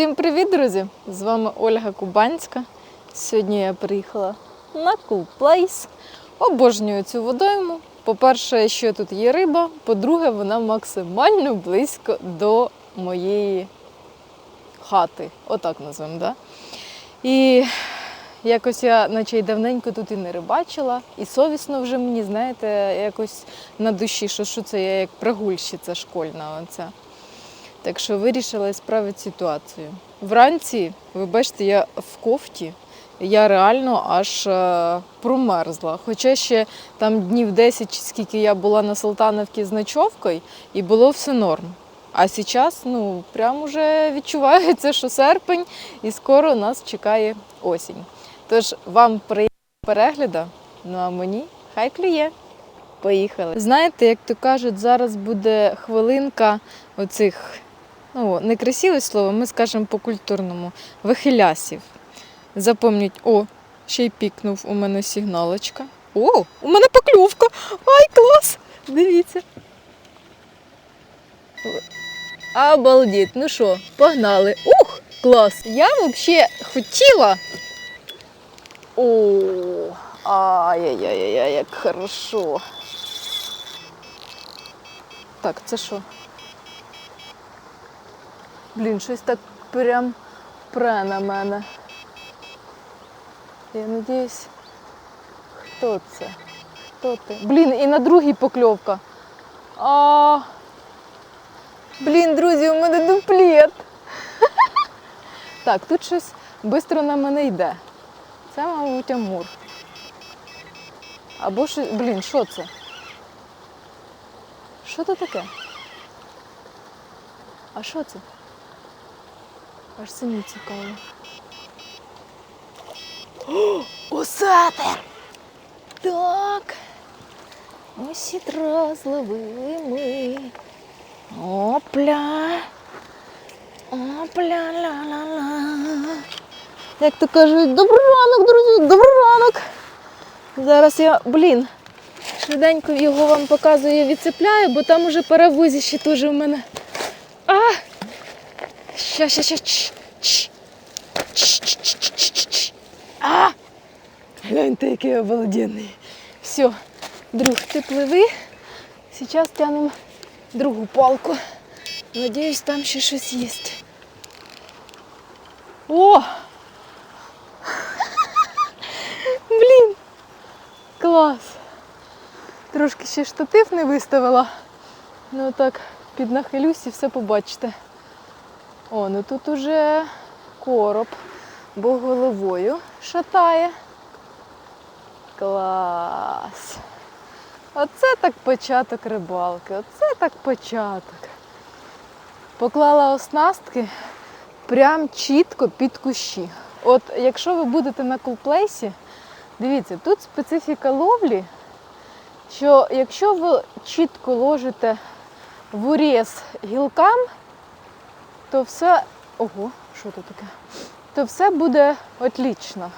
Всім привіт, друзі! З вами Ольга Кубанська. Сьогодні я приїхала на Cool Place. Обожнюю цю водойму. По-перше, що тут є риба. По-друге, вона максимально близько до моєї хати. Отак назвемо, да? І якось я наче й давненько тут і не рибачила. І совісно вже мені, знаєте, якось на душі, що, що це я як прогульщиця школьна. Оця. Так що вирішила справити ситуацію. Вранці, ви бачите, я в кофті, я реально аж е, промерзла. Хоча ще там днів 10, чи скільки я була на Салтановці з ночовкою, і було все норм. А зараз, ну, прям уже відчувається, що серпень, і скоро нас чекає осінь. Тож вам приємного перегляду, ну а мені хай клює. Поїхали. Знаєте, як то кажуть, зараз буде хвилинка оцих, ну, не красиве слово, ми скажемо по-культурному, вихилясів. Запомніть, о, ще й пікнув у мене сигналочка. О, у мене поклювка! Ай, клас! Дивіться. Обалдеть, ну що, погнали. Ух, клас! Я взагалі хотіла. О, ай-яй-яй, як хорошо. Так, це що? Блін, щось так прям пре на мене. Я надіюсь, хто це? Хто ти? Блін, і на другій покльовка. А... Блін, друзі, у мене дуплет. Так, тут щось швидко на мене йде. Це, мабуть, амур. Або щось. Блін, що це? Що це таке? А що це? Аж самі цікаво. О, Осетер! Так. Ось і зловили ми. Опля. Опля ля ла ла Як то кажуть, добрий ранок, друзі, добрий ранок. Зараз я, блін, швиденько його вам показую, відцепляю, бо там уже паровозище теж у мене. А! Ща, ща, ща. Ч, ч. Ч, ч, ч, ч, ч, ч. А! Гляньте, який обалденний. Все, друг, ти пливи. Зараз тянемо другу палку. Надіюсь, там ще щось є. О! Блін! Клас! Трошки ще штатив не виставила. Ну так, піднахилюсь і все побачите. О, ну тут уже короб, бо головою шатає. Клас! Оце так початок рибалки, оце так початок. Поклала оснастки прям чітко під кущі. От якщо ви будете на кулплейсі, дивіться, тут специфіка ловлі, що якщо ви чітко ложите в уріз гілкам, то все. Ого, що тут таке? То все буде отлічно.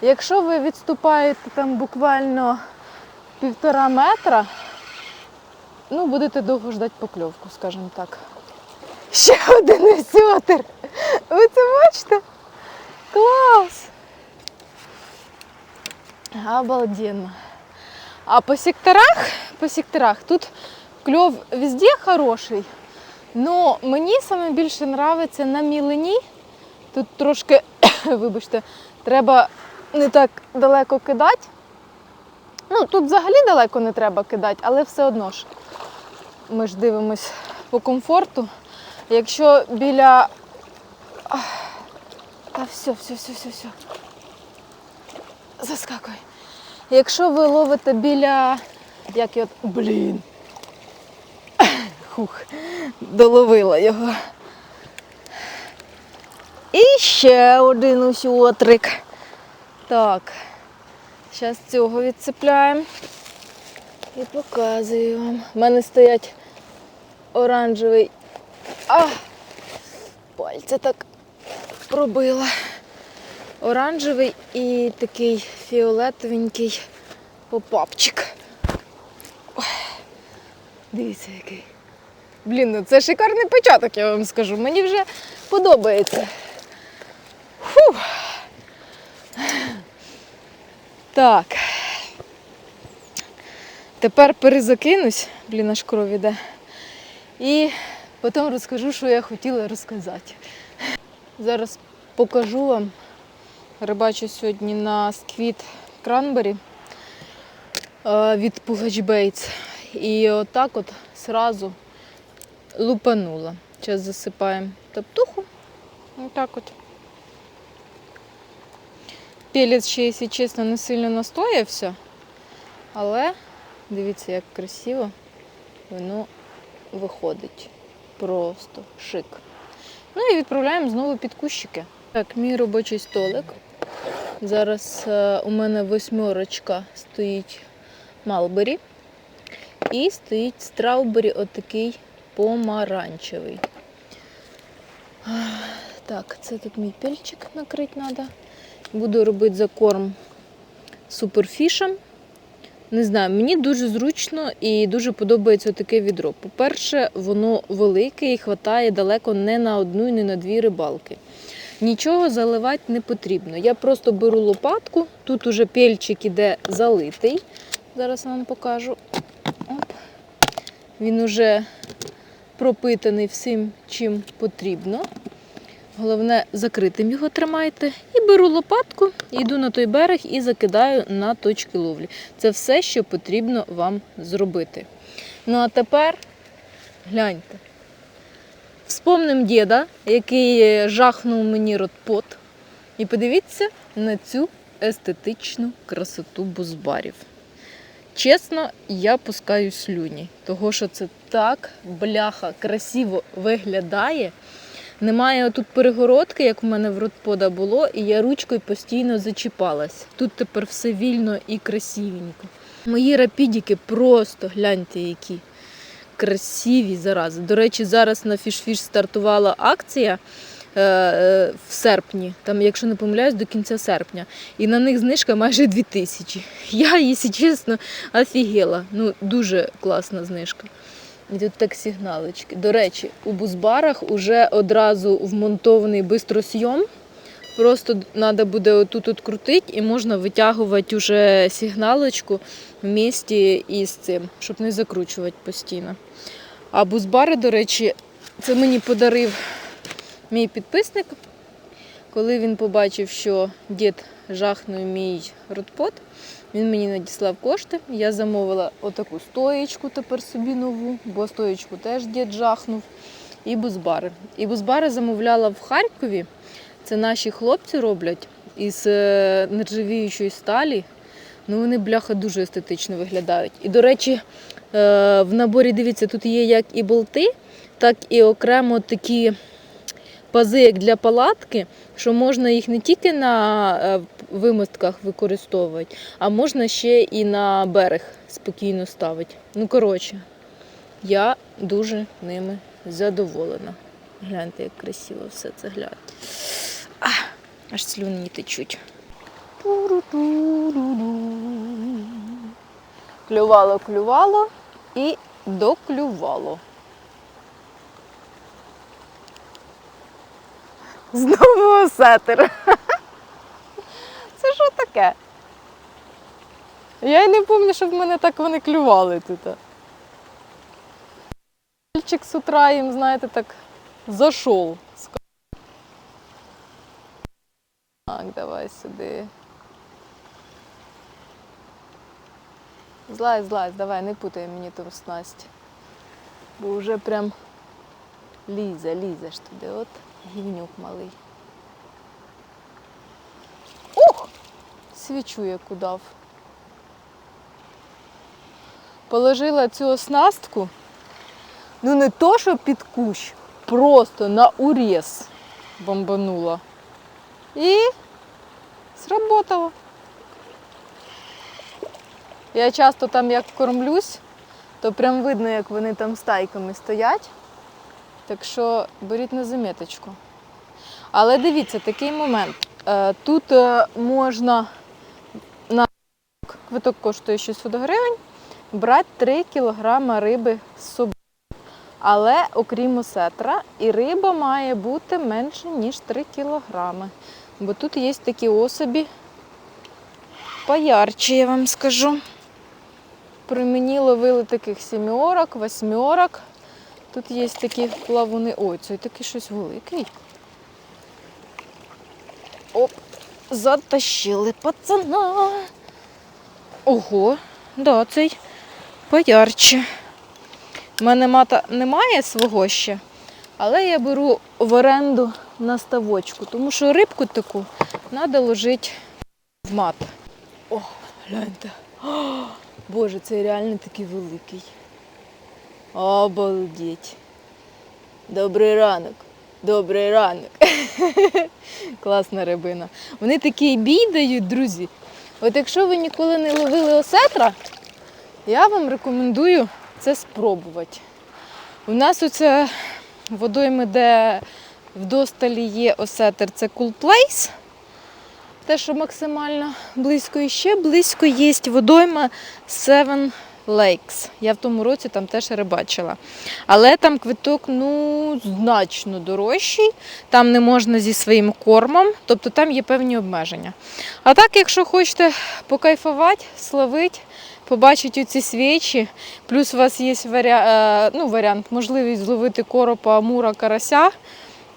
Якщо ви відступаєте там буквально півтора метра, ну, будете довго ждати покльовку, скажімо так. Ще один осьотер. Ви це бачите? Клас! Обалденно. А по секторах, по секторах тут кльов везде хороший. Но мені саме більше подобається на мілині. Тут трошки, вибачте, треба не так далеко кидати. Ну, тут взагалі далеко не треба кидати, але все одно ж. Ми ж дивимось по комфорту. Якщо біля. Та все, все, все, все, все. Заскакуй. Якщо ви ловите біля. Як я. Блін. Хух, доловила його. І ще один усьотрик. Так. Зараз цього відцепляємо і показую вам. У мене стоять оранжевий. А! Пальця так пробила. Оранжевий і такий фіолетовенький попапчик. Дивіться який. Блін, ну це шикарний початок, я вам скажу. Мені вже подобається. Фу. Так. Тепер перезакинусь, блін, аж кров іде. І потім розкажу, що я хотіла розказати. Зараз покажу вам. Рибачу сьогодні на сквіт кранбері від Пугач Бейтс. І отак от сразу лупанула. Зараз засипаємо топтуху. Отак от. Пелець ще, якщо чесно, не сильно настоявся. Але дивіться, як красиво воно виходить. Просто шик. Ну і відправляємо знову під кущики. Так, мій робочий столик. Зараз е, у мене восьмерочка стоїть Малбері. І стоїть страубері отакий помаранчевий. Так, це тут мій пельчик накрити треба. Буду робити закорм суперфішем. Не знаю, мені дуже зручно і дуже подобається таке відро. По-перше, воно велике і хватає далеко не на одну і не на дві рибалки. Нічого заливати не потрібно. Я просто беру лопатку, тут уже пельчик іде залитий. Зараз вам покажу. Оп. Він уже пропитаний всім, чим потрібно. Головне, закритим його тримайте. І беру лопатку, йду на той берег і закидаю на точки ловлі. Це все, що потрібно вам зробити. Ну а тепер гляньте. Вспомним діда, який жахнув мені ротпот. І подивіться на цю естетичну красоту бузбарів. Чесно, я пускаю слюні, того що це так бляха красиво виглядає. Немає тут перегородки, як у мене в ротпода було, і я ручкою постійно зачіпалась. Тут тепер все вільно і красивенько. Мої рапідіки просто гляньте, які красиві зарази. До речі, зараз на Фішфіш стартувала акція е, е, в серпні, там, якщо не помиляюсь, до кінця серпня. І на них знижка майже 2000. Я, якщо чесно, офігела. Ну, дуже класна знижка. І тут так сигналочки. До речі, у бузбарах вже одразу вмонтований бистросйом. Просто треба буде отут от крутити і можна витягувати уже сигналочку в місті із цим, щоб не закручувати постійно. А бузбари, до речі, це мені подарив мій підписник, коли він побачив, що дід жахнув мій ротпот. Він мені надіслав кошти. Я замовила отаку стоєчку тепер собі нову, бо стоєчку теж дід жахнув. І бузбари. І бузбари замовляла в Харкові. Це наші хлопці роблять із е, нержавіючої сталі. Ну, вони, бляха, дуже естетично виглядають. І, до речі, е, в наборі, дивіться, тут є як і болти, так і окремо такі пази, як для палатки, що можна їх не тільки на е, вимостках використовувати, а можна ще і на берег спокійно ставити. Ну, коротше, я дуже ними задоволена. Гляньте, як красиво все це гляньте. Аж слюні течуть. Клювало, клювало і доклювало. Знову осетер. Це що таке? Я й не пам'ятаю, щоб мене так вони клювали тут. Мальчик з утра їм, знаєте, так зайшов. Так, давай сюди. Злазь, злазь, давай, не путай мені ту снасть. Бо вже прям лізе, лізеш туди. От гівнюк малий. Ух! Свічу яку дав. Положила цю оснастку, ну не то, що під кущ, просто на уріз бомбанула. І сработало. Я часто там як кормлюсь, то прям видно, як вони там стайками стоять. Так що беріть на заміточку. Але дивіться, такий момент. Е, Тут е, можна на квиток коштує 600 гривень, брати 3 кілограми риби з собою. Але окрім осетра, і риба має бути менше, ніж 3 кілограми. Бо тут є такі особі поярче, я вам скажу. При мені ловили таких сімьорок, восьмерок. Тут є такі плавуни. Ой, це такий щось великий. Оп, затащили пацана. Ого, да, цей поярче. У мене мата немає свого ще, але я беру в оренду на ставочку, тому що рибку таку треба ложити в мат. О, гляньте. О, Боже, це реально такий великий. Обалдеть. Добрий ранок. Добрий ранок. Класна рибина. Вони такий бій дають, друзі. От якщо ви ніколи не ловили осетра, я вам рекомендую це спробувати. У нас оце водойми, де вдосталі є осетр, це Cool Place. Те, що максимально близько і ще близько є водойма Seven Lakes. Я в тому році там теж рибачила. Але там квиток ну, значно дорожчий, там не можна зі своїм кормом, тобто там є певні обмеження. А так, якщо хочете покайфувати, словити, побачити ці свічі, плюс у вас є варіа... е, ну, варіант, можливість зловити коропа, амура, карася.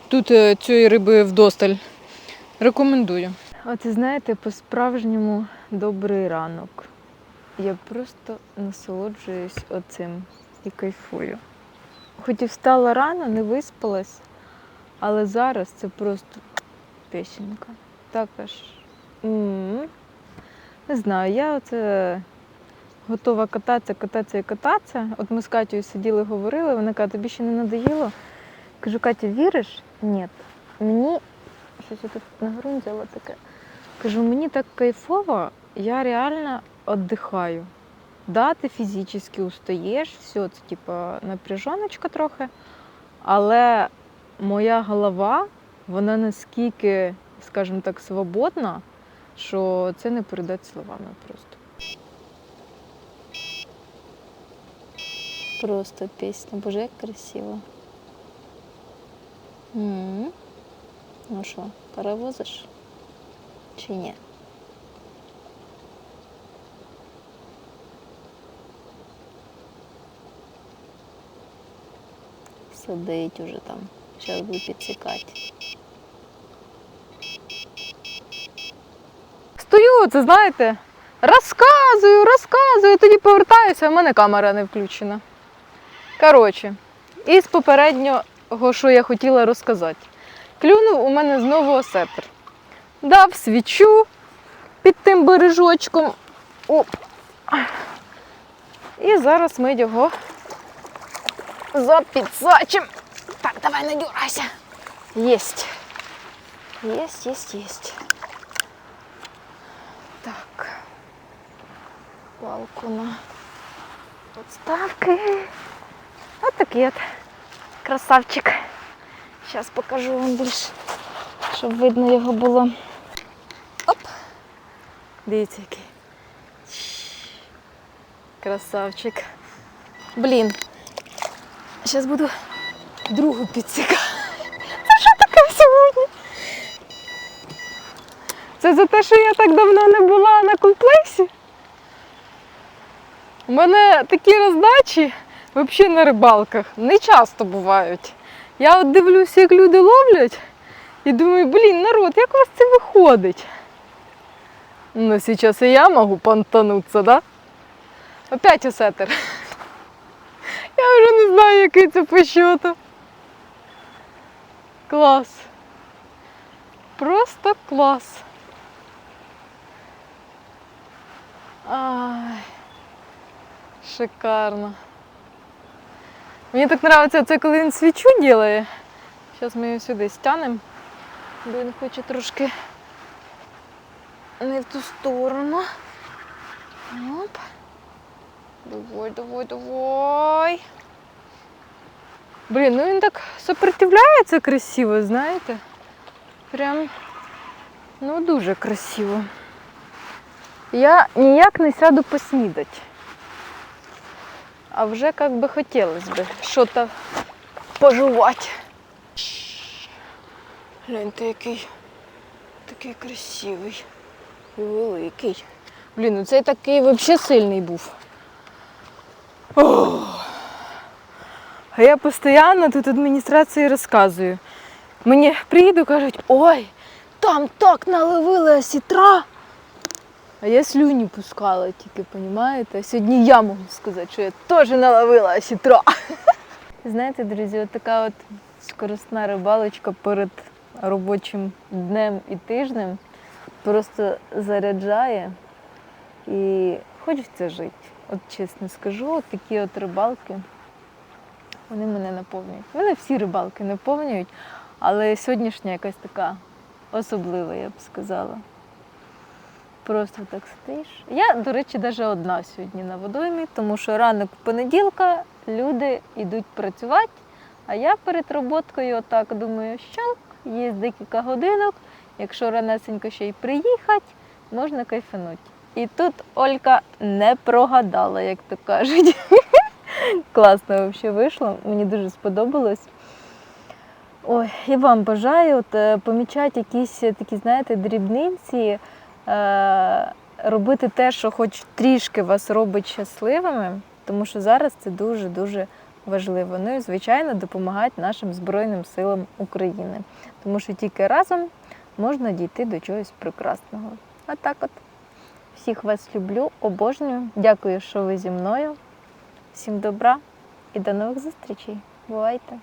Тут е, цієї риби вдосталь. Рекомендую. От знаєте, по-справжньому добрий ранок. Я просто насолоджуюсь оцим і кайфую. Хоч і встала рано, не виспалась, але зараз це просто пісенька. Так аж. м Не знаю, я оце готова кататися, кататися і кататися. От ми з Катєю сиділи, говорили, вона каже, тобі ще не надоїло? Кажу, Катя, віриш? Ні. Мені щось я тут на таке. Кажу, мені так кайфово, я реально віддихаю. Да, ти фізично устаєш, все, це типа напряжоночка трохи. Але моя голова, вона наскільки, скажімо так, свободна, що це не передати словами просто. Просто пісня, боже, як красиво. м Ну що, перевозиш? Чи ні? Сидить уже там. Зараз буду підсікати. Стою, це знаєте, розказую, розказую, тоді повертаюся, а в мене камера не включена. Коротше, із попереднього, що я хотіла розказати. Клюнув у мене знову осетр. Дав свічу під тим бережочком. Оп. І зараз ми його запідсачимо. Так, давай не дюрайся. Єсть. Єсть, єсть, єсть. Так. Палку на подставки. Ось такий от красавчик. Зараз покажу вам більше, щоб видно його було. Оп! Дивіться який. Красавчик. Блін. Зараз буду другу підсікати. Це що таке сьогодні? Це за те, що я так давно не була на комплексі. У мене такі роздачі взагалі на рибалках не часто бувають. Я от дивлюся, як люди ловлять, і думаю, блін, народ, як у вас це виходить? Ну, зараз і я можу понтануться, да? Опять осетер. Я вже не знаю, який це по счету. Клас. Просто клас. Ай, шикарно. Мені так подобається це, коли він свічу робить. Зараз ми його сюди стягнемо, бо він хоче трошки не в ту сторону. Оп. Давай, давай, давай. Блін, ну він так сопротивляється красиво, знаєте? Прям ну дуже красиво. Я ніяк не сяду поснідати. а вже як би хотілося б щось пожувати. Гляньте, який такий красивий і великий. Блін, ну цей такий взагалі сильний був. Ох. А я постійно тут адміністрації розказую. Мені приїду, кажуть, ой, там так наловили осітра. А я слюні пускала тільки, понімаєте? А сьогодні я можу сказати, що я теж наловила осітра. Знаєте, друзі, така от скоростна рибалочка перед робочим днем і тижнем просто заряджає і хочеться жити. От чесно скажу, от такі от рибалки, вони мене наповнюють. Мене всі рибалки наповнюють, але сьогоднішня якась така особлива, я б сказала. Просто так стоїш. Я, до речі, навіть одна сьогодні на водоймі, тому що ранок понеділка люди йдуть працювати, а я перед роботкою отак думаю, щалк, є декілька годинок, якщо ранесенько ще й приїхати, можна кайфанути. І тут Олька не прогадала, як то кажуть. Класно взагалі вийшло, мені дуже сподобалось. Ой, і вам бажаю от, е, помічати якісь е, такі, знаєте, дрібниці, е, робити те, що хоч трішки вас робить щасливими, тому що зараз це дуже-дуже важливо. Ну і, звичайно, допомагати нашим Збройним силам України, тому що тільки разом можна дійти до чогось прекрасного. А так от. Всіх вас люблю, обожнюю. Дякую, що ви зі мною. Всім добра і до нових зустрічей. Бувайте!